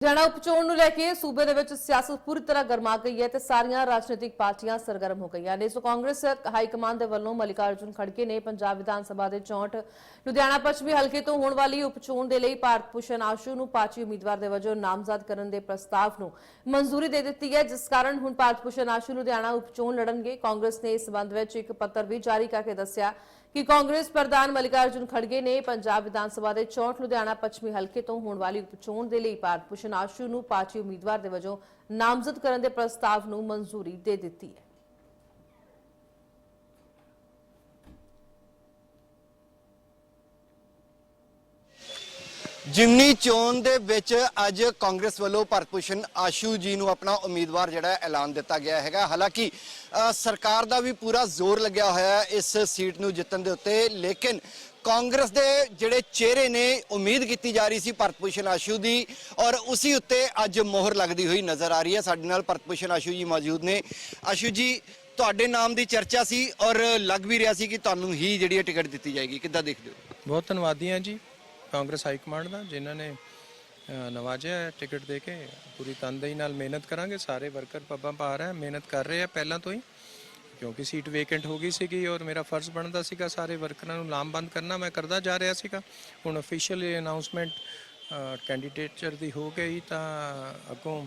ਹਰਿਆਣਾ ਉਪਚੋਣ ਨੂੰ ਲੈ ਕੇ ਸੂਬੇ ਦੇ ਵਿੱਚ ਸਿਆਸਤ ਪੂਰੀ ਤਰ੍ਹਾਂ ਗਰਮਾ ਗਈ ਹੈ ਤੇ ਸਾਰੀਆਂ ਰਾਜਨੀਤਿਕ ਪਾਰਟੀਆਂ ਸਰਗਰਮ ਹੋ ਗਈਆਂ ਨੇ। ਸੋ ਕਾਂਗਰਸ ਹਾਈ ਕਮਾਂਡ ਦੇ ਵੱਲੋਂ ਮਲਿਕਾਰਜੁਨ ਖੜਗੇ ਨੇ ਪੰਜਾਬ ਵਿਧਾਨ ਸਭਾ ਦੇ 64 ਲੁਧਿਆਣਾ ਪੱਛਮੀ ਹਲਕੇ ਤੋਂ ਹੋਣ ਵਾਲੀ ਉਪਚੋਣ ਦੇ ਲਈ ਭਾਰਤ ਭੂਸ਼ਣ ਆਸ਼ੂ ਨੂੰ ਪਾਰਟੀ ਉਮੀਦਵਾਰ ਦੇ ਵਜੋਂ ਨਾਮਜ਼ਦ ਕਰਨ ਦੇ ਪ੍ਰਸਤਾਵ ਨੂੰ ਮਨਜ਼ੂਰੀ ਦੇ ਦਿੱਤੀ ਹੈ। ਜਿਸ ਕਾਰਨ ਹੁਣ ਭਾਰਤ ਭੂਸ਼ਣ ਆਸ਼ੂ ਲੁਧਿਆਣਾ ਉਪਚੋਣ ਲੜਨਗੇ। ਕਾਂਗਰਸ ਨੇ ਇਸ ਸੰਬੰਧ ਵਿੱਚ ਇੱਕ ਪੱਤਰ ਵੀ ਜਾਰੀ ਕਰਕੇ ਦੱਸਿਆ ਕਿ ਕਾਂਗਰਸ ਪ੍ਰਧਾਨ ਮਲਿਕਾਰਜੁਨ ਖੜਗੇ ਨੇ ਪੰਜਾਬ ਵਿਧਾਨ ਸਭਾ ਦੇ 64 ਲੁਧਿਆਣਾ ਪੱਛਮੀ ਹਲਕੇ ਤੋਂ ਹੋਣ ਵਾਲੀ ਉਪਚੋਣ ਦੇ ਲਈ ਭਾਰਤ ਭੂਸ਼ਣ ਆਸ਼ੂ ਨੂੰ ਪਾਰਟੀ ਉਮੀਦਵਾਰ ਦੇ ਵਜੋਂ ਨਾਮਜ਼ਦ ਕਰਨ ਦੇ ਪ੍ਰਸਤਾਵ ਨੂੰ ਮਨਜ਼ੂਰੀ ਦੇ ਦਿੱਤੀ ਹੈ। ਜਿਮਨੀ ਚੋਣ ਦੇ ਵਿੱਚ ਅੱਜ ਕਾਂਗਰਸ ਵੱਲੋਂ ਭਰਤਭੂਸ਼ਣ ਆਸ਼ੂ ਜੀ ਨੂੰ ਆਪਣਾ ਉਮੀਦਵਾਰ ਜਿਹੜਾ ਐਲਾਨ ਦਿੱਤਾ ਗਿਆ ਹੈਗਾ। ਹਾਲਾਂਕਿ ਸਰਕਾਰ ਦਾ ਵੀ ਪੂਰਾ ਜ਼ੋਰ ਲੱਗਿਆ ਹੋਇਆ ਹੈ ਇਸ ਸੀਟ ਨੂੰ ਜਿੱਤਣ ਦੇ ਉੱਤੇ, ਲੇਕਿਨ ਕਾਂਗਰਸ ਦੇ ਜਿਹੜੇ ਚਿਹਰੇ ਨੇ, ਉਮੀਦ ਕੀਤੀ ਜਾ ਰਹੀ ਸੀ ਭਰਤਭੂਸ਼ਣ ਆਸ਼ੂ ਦੀ ਔਰ ਉਸੇ ਉੱਤੇ ਅੱਜ ਮੋਹਰ ਲੱਗਦੀ ਹੋਈ ਨਜ਼ਰ ਆ ਰਹੀ ਹੈ। ਸਾਡੇ ਨਾਲ ਭਰਤਭੂਸ਼ਣ ਆਸ਼ੂ ਜੀ ਮੌਜੂਦ ਨੇ। ਆਸ਼ੂ ਜੀ, ਤੁਹਾਡੇ ਨਾਮ ਦੀ ਚਰਚਾ ਸੀ ਔਰ ਲੱਗ ਵੀ ਰਿਹਾ ਸੀ ਕਿ ਤੁਹਾਨੂੰ ਹੀ ਜਿਹੜੀ ਹੈ ਟਿਕਟ ਦਿੱਤੀ ਜਾਏਗੀ। ਕਿੱਦਾਂ ਦੇਖਦੇ ਹੋ? ਬਹੁਤ ਧੰਨਵਾਦੀ ਹਾਂ ਜੀ। ਕਾਂਗਰਸ ਹਾਈ ਕਮਾਂਡ ਦਾ, ਜਿਨ੍ਹਾਂ ਨੇ ਨਵਾਜਿਆ ਟਿਕਟ ਦੇ ਕੇ, ਪੂਰੀ ਤਨਦੇਹੀ ਨਾਲ ਮਿਹਨਤ ਕਰਾਂਗੇ, ਸਾਰੇ ਵਰਕਰ ਪੱਬਾਂ ਪਾ ਰਹੇ ਮਿਹਨਤ ਕਰ ਰਹੇ ਆ ਪਹਿਲਾਂ ਤੋਂ ਹੀ, ਕਿਉਂਕਿ ਸੀਟ ਵੇਕੈਂਟ ਹੋ ਗਈ ਸੀਗੀ ਔਰ ਮੇਰਾ ਫਰਜ਼ ਬਣਦਾ ਸੀਗਾ ਸਾਰੇ ਵਰਕਰਾਂ ਨੂੰ ਲਾਮਬੰਦ ਕਰਨਾ, ਮੈਂ ਕਰਦਾ ਜਾ ਰਿਹਾ ਸੀਗਾ। ਹੁਣ ਅਫੀਸ਼ੀਅਲ ਅਨਾਉਂਸਮੈਂਟ ਕੈਂਡੀਡੇਟਰ ਦੀ ਹੋ ਗਈ ਤਾਂ ਅੱਗੋਂ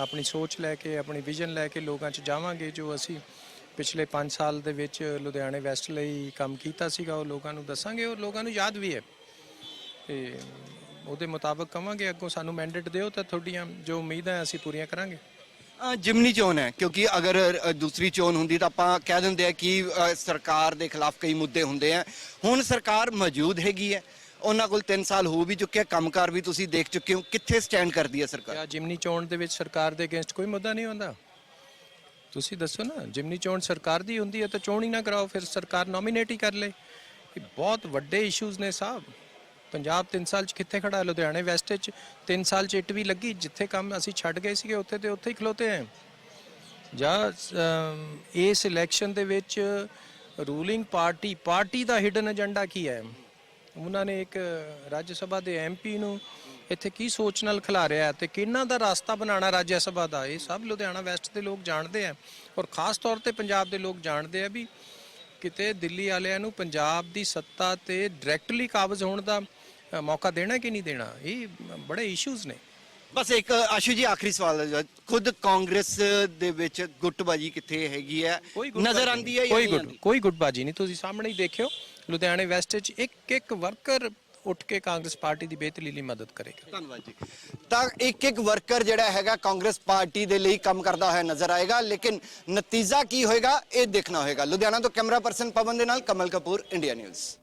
ਆਪਣੀ ਸੋਚ ਲੈ ਕੇ, ਆਪਣੀ ਵਿਜ਼ਨ ਲੈ ਕੇ ਲੋਕਾਂ 'ਚ ਜਾਵਾਂਗੇ, ਜੋ ਅਸੀਂ ਪਿਛਲੇ 5 ਸਾਲ ਦੇ ਵਿੱਚ ਲੁਧਿਆਣੇ ਵੈਸਟ ਲਈ ਕੰਮ ਕੀਤਾ ਸੀਗਾ, ਉਹ ਲੋਕਾਂ ਨੂੰ ਦੱਸਾਂਗੇ ਔਰ ਲੋਕਾਂ ਨੂੰ ਯਾਦ ਵੀ ਹੈ। ਤੇ ਉਹਦੇ ਮੁਤਾਬਕ ਕਵਾਂਗੇ ਅੱਗੋਂ ਸਾਨੂੰ ਮੈਂਡੇਟ ਦਿਓ ਤਾਂ ਤੁਹਾਡੀਆਂ ਜੋ ਉਮੀਦਾਂ ਅਸੀਂ ਪੂਰੀਆਂ ਕਰਾਂਗੇ। ਜਿਮਨੀ ਚੋਣ ਹੈ ਕਿਉਂਕਿ ਅਗਰ ਦੂਸਰੀ ਚੋਣ ਹੁੰਦੀ ਤਾਂ ਆਪਾਂ ਕਹਿ ਦਿੰਦੇ ਆ ਕਿ ਸਰਕਾਰ ਦੇ ਖਿਲਾਫ ਕਈ ਮੁੱਦੇ ਹੁੰਦੇ ਆ। ਹੁਣ ਸਰਕਾਰ ਮੌਜੂਦ ਹੈਗੀ ਹੈ ਉਹਨਾਂ ਕੋਲ 3 ਸਾਲ ਹੋ ਵੀ ਚੁੱਕੇ ਆ ਕੰਮਕਾਰ ਵੀ ਤੁਸੀਂ ਦੇਖ ਚੁੱਕੇ ਹੋ ਕਿੱਥੇ ਸਟੈਂਡ ਕਰਦੀ ਹੈ ਸਰਕਾਰ? ਜਿਮਨੀ ਚੋਣ ਦੇ ਵਿੱਚ ਸਰਕਾਰ ਦੇ ਅਗੇਂਸਟ ਕੋਈ ਮੁੱਦਾ ਨਹੀਂ ਹੁੰਦਾ? ਤੁਸੀਂ ਦੱਸੋ ਨਾ ਜਿਮਨੀ ਚੋਣ ਸਰਕਾਰ ਦੀ ਹੁੰਦੀ ਹੈ ਤਾਂ ਚੋਣ ਹੀ ਨਾ ਕਰਾਓ ਫਿਰ ਸਰਕਾਰ ਨੋਮੀਨੇਟ ਹੀ ਕਰ ਲੇ। ਇਹ ਬਹੁਤ ਵੱਡੇ ਇਸ਼ੂਜ਼ ਨੇ ਸਾਹਿਬ ਪੰਜਾਬ 3 ਸਾਲ ਚ ਕਿੱਥੇ ਖੜਾ ਹੈ? ਲੁਧਿਆਣੇ ਵੈਸਟ ਚ 3 ਸਾਲ ਚ ਇੱਟ ਵੀ ਲੱਗੀ, ਜਿੱਥੇ ਕੰਮ ਅਸੀਂ ਛੱਡ ਗਏ ਸੀਗੇ, ਉੱਥੇ ਤੇ ਉੱਥੇ ਹੀ ਖਲੋਤੇ ਆਂ ਜਾਂ ਇਸ ਇਲੈਕਸ਼ਨ ਦੇ ਵਿੱਚ ਰੂਲਿੰਗ ਪਾਰਟੀ ਪਾਰਟੀ ਦਾ ਹਿਡਨ ਏਜੰਡਾ ਕੀ ਹੈ? ਉਹਨਾਂ ਨੇ ਇੱਕ ਰਾਜ ਸਭਾ ਦੇ ਐਮਪੀ ਨੂੰ ਇੱਥੇ ਕੀ ਸੋਚ ਨਾਲ ਖਿਲਾਰਿਆ ਤੇ ਕਿਹਨਾਂ ਦਾ ਰਾਸਤਾ ਬਣਾਉਣਾ ਰਾਜ ਸਭਾ ਦਾ? ਇਹ ਸਭ ਲੁਧਿਆਣਾ ਵੈਸਟ ਦੇ ਲੋਕ ਜਾਣਦੇ ਆ ਔਰ ਖਾਸ ਤੌਰ ਤੇ ਪੰਜਾਬ ਦੇ ਲੋਕ ਜਾਣਦੇ ਆ ਵੀ ਕਿਤੇ ਦਿੱਲੀ ਵਾਲਿਆਂ ਨੂੰ ਪੰਜਾਬ ਦੀ ਸੱਤਾ ਤੇ ਡਾਇਰੈਕਟਲੀ ਕਾਬਜ਼ ਹੋਣ ਦਾ ਮੌਕਾ ਦੇਣਾ ਕਿ ਨਹੀਂ ਦੇਣਾ? ਇਹ ਬੜੇ ਇਸ਼ੂਜ਼ ਨੇ। ਬਸ ਇੱਕ ਆਸ਼ੂ ਜੀ ਆਖਰੀ ਸਵਾਲ। ਖੁਦ ਕਾਂਗਰਸ ਦੇ ਵਿੱਚ ਗੁੱਟਬਾਜੀ ਕਿੱਥੇ ਹੈਗੀ ਹੈ? ਨਜ਼ਰ ਆਂਦੀ ਹੈ ਕੋਈ ਗੁੱਟ? ਕੋਈ ਗੁੱਟਬਾਜੀ ਨਹੀਂ। ਤੁਸੀਂ ਸਾਹਮਣੇ ਹੀ ਦੇਖਿਓ ਲੁਧਿਆਣੇ ਵੈਸਟ 'ਚ ਇੱਕ ਇੱਕ ਵਰਕਰ ਉੱਠ ਕੇ ਕਾਂਗਰਸ ਪਾਰਟੀ ਦੀ ਬਿਹਤਰੀ ਲਈ ਮਦਦ ਕਰੇਗਾ। ਧੰਨਵਾਦ ਜੀ। ਤਾਂ ਇੱਕ ਇੱਕ ਵਰਕਰ ਜਿਹੜਾ ਹੈਗਾ ਕਾਂਗਰਸ ਪਾਰਟੀ ਦੇ ਲਈ ਕੰਮ ਕਰਦਾ ਹੋਇਆ ਨਜ਼ਰ ਆਏਗਾ, ਲੇਕਿਨ ਨਤੀਜਾ ਕੀ ਹੋਏਗਾ, ਇਹ ਦੇਖਣਾ ਹੋਏਗਾ। ਲੁਧਿਆਣਾ ਤੋਂ ਕੈਮਰਾ ਪਰਸਨ ਪਵਨ ਦੇ ਨਾਲ ਕਮਲ ਕਪੂਰ, ਇੰਡੀਆ ਨਿਊਜ਼।